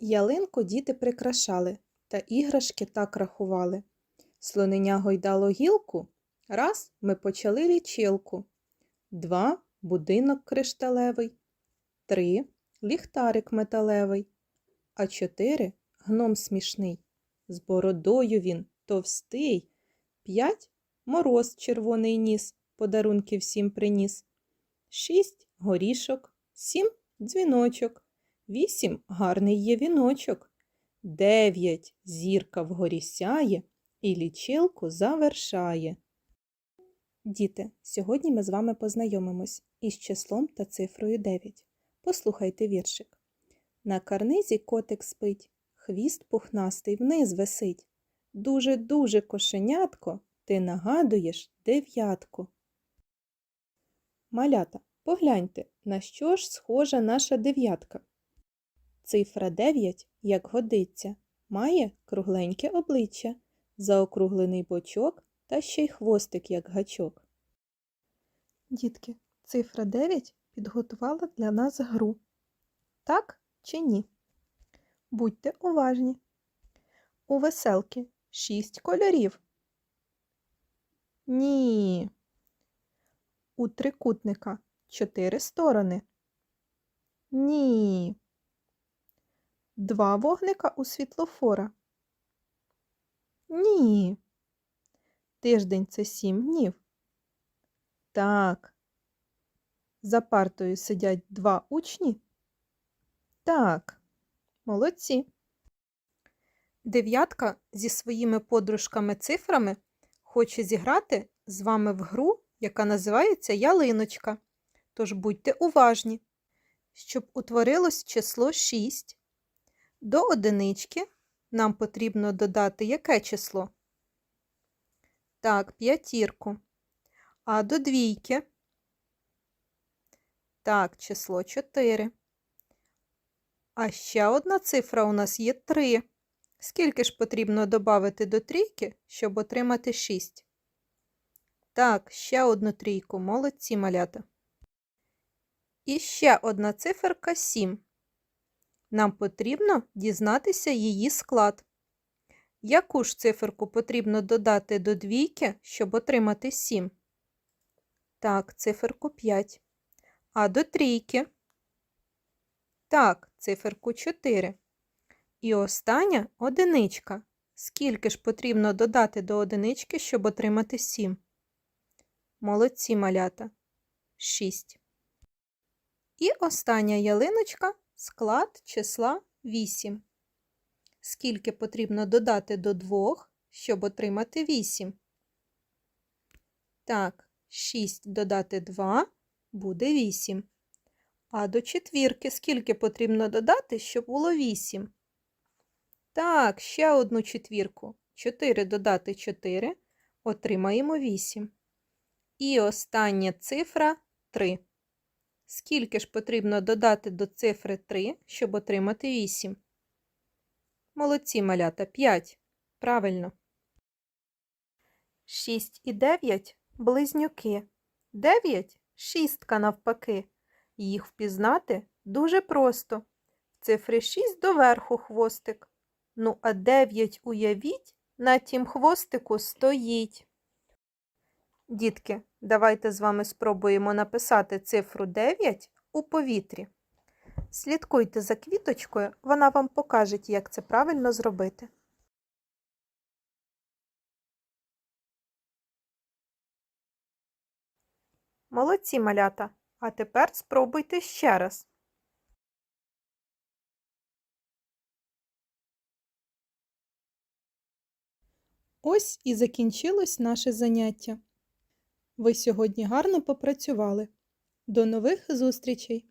Ялинку діти прикрашали та іграшки так рахували. Слоненя гойдало гілку, раз ми почали лічилку. Два будинок кришталевий, три ліхтарик металевий, а чотири гном смішний. З бородою він товстий. П'ять мороз червоний ніс, подарунки всім приніс. Шість горішок, сім дзвіночок. Вісім гарний є віночок. Дев'ять зірка вгорі сяє і лічилку завершає. Діти, сьогодні ми з вами познайомимось із числом та цифрою 9. Послухайте віршик. На карнизі котик спить, хвіст пухнастий вниз висить. Дуже-дуже кошенятко, ти нагадуєш дев'ятку. Малята, погляньте, на що ж схожа наша дев'ятка. Цифра 9, як годиться, має кругленьке обличчя, заокруглений бочок та ще й хвостик, як гачок. Дітки, цифра 9 підготувала для нас гру. Так чи ні? Будьте уважні. У веселки шість кольорів. Ні. У трикутника чотири сторони. Ні. Два вогника у світлофора. Ні. Тиждень це сім днів. Так. За партою сидять два учні. Так. Молодці. Дев'ятка зі своїми подружками-цифрами хоче зіграти з вами в гру, яка називається ялиночка. Тож будьте уважні, щоб утворилось число 6. До одинички нам потрібно додати яке число? Так, п'ятірку. А до двійки? Так, число 4. А ще одна цифра у нас є 3. Скільки ж потрібно додати до трійки, щоб отримати 6? Так, ще одну трійку. Молодці малята. І ще одна циферка 7. Нам потрібно дізнатися її склад. Яку ж циферку потрібно додати до двійки, щоб отримати 7? Так, циферку 5. А до трійки? Так, циферку 4. І остання одиничка. Скільки ж потрібно додати до одинички, щоб отримати 7? Молодці малята. 6. І остання ялиночка склад числа 8. Скільки потрібно додати до 2, щоб отримати 8? Так, 6 додати 2 буде 8. А до четвірки скільки потрібно додати, щоб було 8? Так, ще одну четвірку. 4 додати 4, отримаємо 8. І остання цифра 3. Скільки ж потрібно додати до цифри 3, щоб отримати 8? Молодці малята 5. Правильно. 6 і 9 близнюки. 9 шістка навпаки. Їх впізнати дуже просто. В цифри 6 доверху хвостик. Ну, а 9 уявіть, на тім хвостику стоїть. Дітки, давайте з вами спробуємо написати цифру 9 у повітрі. Слідкуйте за квіточкою, вона вам покаже, як це правильно зробити. Молодці малята. А тепер спробуйте ще раз. Ось і закінчилось наше заняття. Ви сьогодні гарно попрацювали. До нових зустрічей!